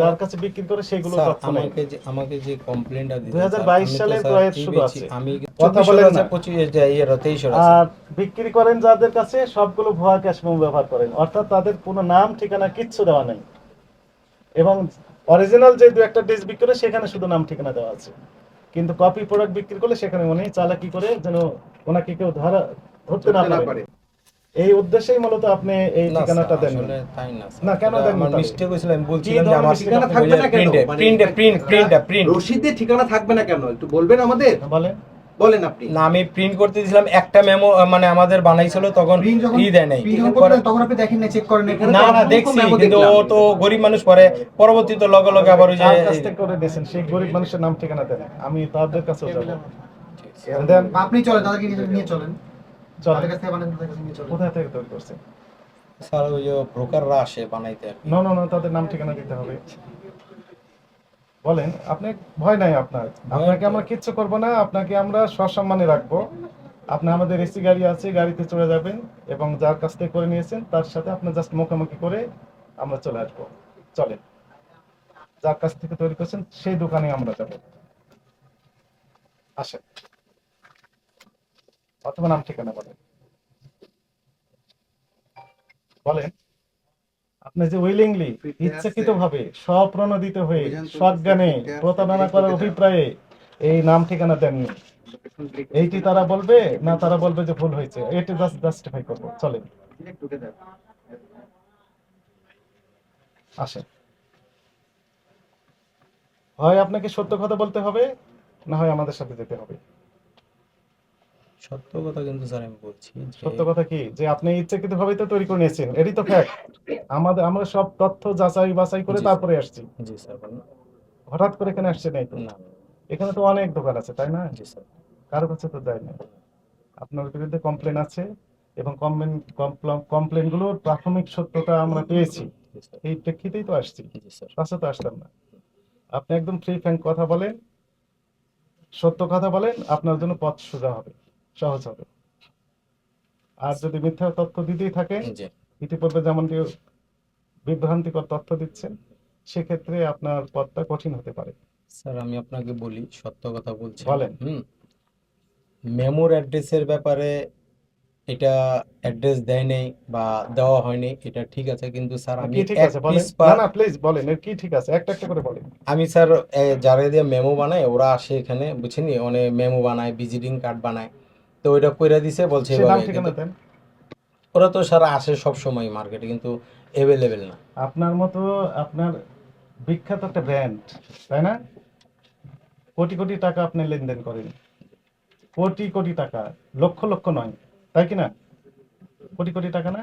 যার কাছে বিক্রি করে সেগুলো আমাকে যে আমাকে যে কমপ্লেনটা দিতে 2022 সালের ক্রয়ের শুরু আছে। আমি কথা 24 বলেন না। 25 যে ইয়ের 23 আছে। আর বিক্রি করেন যাদের কাছে সবগুলো ভুয়া ক্যাশ মেমো ব্যবহার করেন। অর্থাৎ তাদের কোনো নাম ঠিকানা কিচ্ছু দেওয়া নেই। এবং অরিজিনাল যে দু একটা ডিস বিক্রি করে সেখানে শুধু নাম ঠিকানা দেওয়া আছে। কিন্তু কপি প্রোডাক্ট বিক্রি করলে সেখানে উনি চালাকি করে যেন ওনাকে কেউ ধরা ধরতে না পারে। এই উদ্দেশ্যেই মূলত আপনি এই ঠিকানাটা দেন। তাই না না, কেন এটা দেননি আমার মিস্টেক হয়েছিল আমি বলছিলাম যে আমার ঠিকানা থাকবে না কেন? প্রিন্টে প্রিন্টে প্রিন্ট প্রিন্টে প্রিন্ট রসিদে ঠিকানা থাকবে না কেন? একটু বলবেন আমাদের। বলেন। বলেন আপনি। না আমি প্রিন্ট করতে দিয়েছিলাম একটা মেমো মানে আমাদের বানাইছিল তখন ই দেয় নাই। তখন আপনি দেখেন না চেক করেন না। না দেখছি কিন্তু ও তো গরিব মানুষ পরে পরবর্তীতে লগে লগে আবার ওই যে কার করে দিয়েছেন সেই গরিব মানুষের নাম ঠিকানা দেন। আমি তাদের কাছেও যাব। দেন আপনি চলেন তাদেরকে নিয়ে- নিয়ে চলেন। চল তাদের কাছ বানান তাদের কাছে নিয়ে চলেন কোথায় থেকে তৈরি করছেন স্যার ওই ব্রোকাররা আসে বানাইতে না না না তাদের নাম ঠিকানা দিতে হবে। বলেন আপনি ভয় নাই আপনার। আপনাকে আমরা কিচ্ছু করব না আপনাকে আমরা সসম্মানে রাখব। আপনি আমাদের এসি গাড়ি আছে গাড়িতে চলে যাবেন এবং যার কাছ থেকে করে নিয়েছেন তার সাথে আপনি জাস্ট মুখোমুখি করে আমরা চলে আসব। চলেন। যার কাছ থেকে তৈরি করছেন সেই দোকানে আমরা যাব। আসেন। অথবা নাম ঠিকানা বলেন। বলেন, আপনি যে উইলিংলি ইচ্ছাকৃত ভাবে স্বপ্রণোদিত হয়ে সজ্ঞানে প্রতারণা করার অভিপ্রায়ে এই নাম ঠিকানা দেননি। এইটি তারা বলবে না, তারা বলবে যে ভুল হয়েছে। এটি জাস্ট জাস্টিফাই করব। চলেন। আসেন। হয় আপনাকে সত্য কথা বলতে হবে, না হয় আমাদের সাথে যেতে হবে। সত্য কথা কিন্তু স্যার আমি বলছি সত্য কথা কি? যে আপনি ইচ্ছাকৃত ভাবে তো তৈরি করে নিয়েছেন এটি তো ফ্যাক্ট আমাদের আমরা সব তথ্য যাচাই বাছাই করে তারপরে আসছি। জি স্যার হঠাৎ করে এখানে আসছে নাই তো? না এখানে তো অনেক দোকান আছে তাই না? জি স্যার। কারও কাছে তো দেয় না আপনার বিরুদ্ধে কমপ্লেন আছে এবং কমপ্লেন কমপ্লেনগুলোর প্রাথমিক সত্যতা আমরা পেয়েছি। এই প্রেক্ষিতেই তো আসছি। জি স্যার। তাছাড়া তো আসতাম না। আপনি একদম ফ্রি ফ্যাঙ্ক কথা বলেন সত্য কথা বলেন আপনার জন্য পথ সোজা হবে। সহজ হবে। আর যদি মিথ্যা তথ্য দিতেই থাকেন জি। ইতিপূর্বে যেমনটি বিভ্রান্তিকর তথ্য দিচ্ছেন সেক্ষেত্রে আপনার পথটা কঠিন হতে পারে। স্যার আমি আপনাকে বলি সত্য কথা বলছি। বলেন। হুম। মেমোর অ্যাড্রেসের ব্যাপারে এটা অ্যাড্রেস দেয় নেই বা দেওয়া হয়নি এটা ঠিক আছে কিন্তু স্যার আমি ঠিক আছে? বলেন। না না প্লিজ বলেন এর কি ঠিক আছে? একটা একটা করে বলেন। আমি স্যার যারা দিয়ে মেমো বানায় ওরা আসে এখানে বুঝছেন অনেক মেমো বানায় ভিজিটিং কার্ড বানায়। তো ওইটা কইরা দিছে বলছে ওরা তো স্যার আসে সব সময় মার্কেটে কিন্তু অ্যাভেলেবেল না। আপনার মতো আপনার বিখ্যাত একটা ব্র্যান্ড তাই না? কোটি কোটি টাকা আপনি লেনদেন করেন। কোটি কোটি টাকা লক্ষ লক্ষ নয় তাই কি না? কোটি কোটি টাকা না?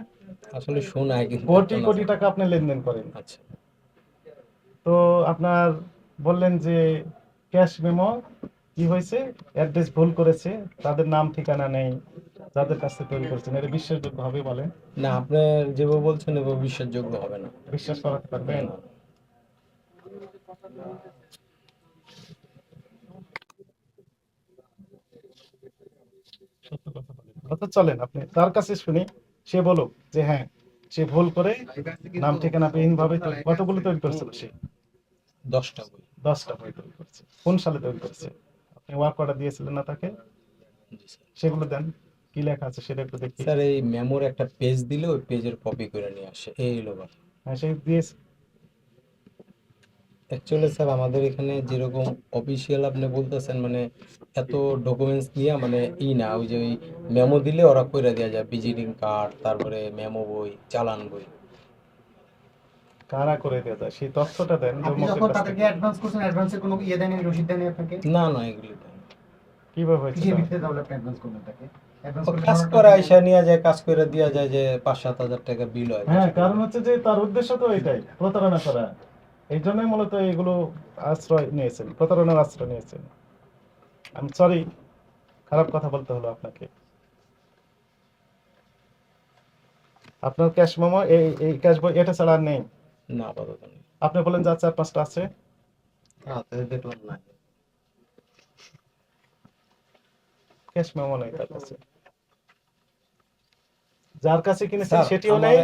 আসলে শোনায় কিন্তু কোটি কোটি টাকা আপনি লেনদেন করেন। আচ্ছা। তো আপনার বললেন যে ক্যাশ মেমো কি হয়েছে? অ্যাড্রেস ভুল করেছে তাদের নাম ঠিকানা নেই যাদের কাছে তৈরি করেছেন এটা বিশ্বাসযোগ্য হবে বলেন? না আপনি যেভাবে বলছেন এভাবে বিশ্বাসযোগ্য হবে না। বিশ্বাস করাতে পারবেন? চলেন আপনি তার কাছে শুনি সে বলুক যে হ্যাঁ সে ভুল করে নাম ঠিকানা বিহীন ভাবে কতগুলো তৈরি করেছিল সে? দশটা বই। দশটা বই তৈরি করেছে। কোন সালে তৈরি করেছে? ওয়ার্ক অর্ডার দিয়েছিলেন না তাকে? স্যার। সেগুলো দেন কি লেখা আছে সেটা একটু দেখি। স্যার এই মেমোর একটা পেজ দিলে ওই পেজের কপি করে নিয়ে আসে এই হলো কথা হ্যাঁ সে দিয়েছে। অ্যাকচুয়ালি স্যার আমাদের এখানে যেরকম অফিসিয়াল আপনি বলতেছেন মানে এত ডকুমেন্টস নিয়ে মানে ই না ওই যে ওই মেমো দিলে ওরা কইরা দেওয়া যায় ভিজিটিং কার্ড তারপরে মেমো বই চালান বই। কারা করে যায় সেই তথ্যটা দেন আপনি যখন তাদেরকে অ্যাডভান্স করছেন অ্যাডভান্সের কোনো ইয়ে দেয়নি রসিদ দেয়নি আপনাকে? না না এগুলি তো না। কীভাবে হয়েছে কিসের? ভিত্তিতে তাহলে আপনি অ্যাডভান্স করলেন তাকে। কাজ করে আইসা নিয়ে যায় কাজ করে দেওয়া যায় যে পাঁচ সাত হাজার টাকা বিল হয় হ্যাঁ কারণ হচ্ছে যে তার উদ্দেশ্য তো এটাই প্রতারণা করা। এই জন্যই মূলত এগুলো আশ্রয় নিয়েছেন প্রতারণার আশ্রয় নিয়েছেন। আমি সরি খারাপ কথা বলতে হলো আপনাকে। আপনার ক্যাশ মেমো এই এই ক্যাশ বই এটা ছাড়া আর নেই। না আপাতত নেই। আপনি বলেন যা চার পাঁচটা আছে। হাতে দেখলাম না। ক্যাশ মেমো নাই তার কাছে। যার কাছে কিনেছেন সেটিও নেই